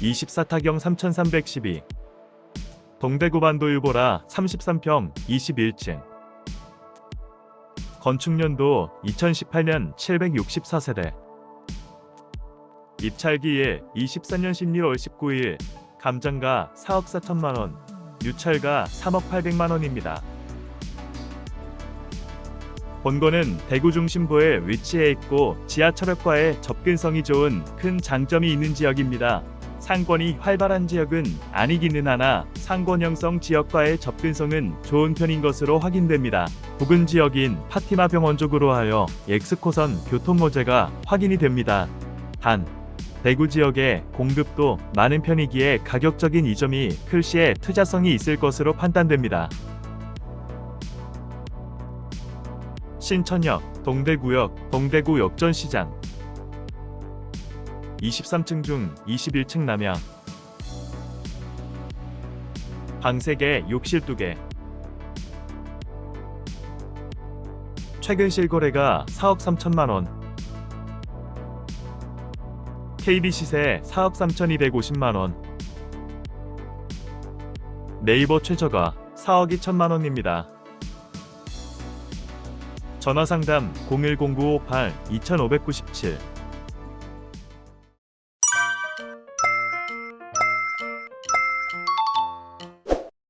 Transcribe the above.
24타경 3312 동대구 반도유보라 33평 21층 건축년도 2018년 764세대 입찰기일 24년 12월 19일 감정가 4억 4천만원 유찰가 3억 8백만원입니다. 본거는 대구 중심부에 위치해 있고 지하철역과의 접근성이 좋은 큰 장점이 있는 지역입니다. 상권이 활발한 지역은 아니기는 하나 상권 형성 지역과의 접근성은 좋은 편인 것으로 확인됩니다. 부근 지역인 파티마 병원 쪽으로 하여 엑스코선 교통호재가 확인이 됩니다. 단 대구 지역의 공급도 많은 편이기에 가격적인 이점이 클 시에 투자성이 있을 것으로 판단됩니다. 신천역, 동대구역, 동대구 역전시장 23층 중 21층 남양 방 3개, 욕실 2개. 최근 실거래가 4억 3천만 원. KB 시세 4억 3,250만 원. 네이버 최저가 4억 2천만 원입니다. 전화 상담 010958 2597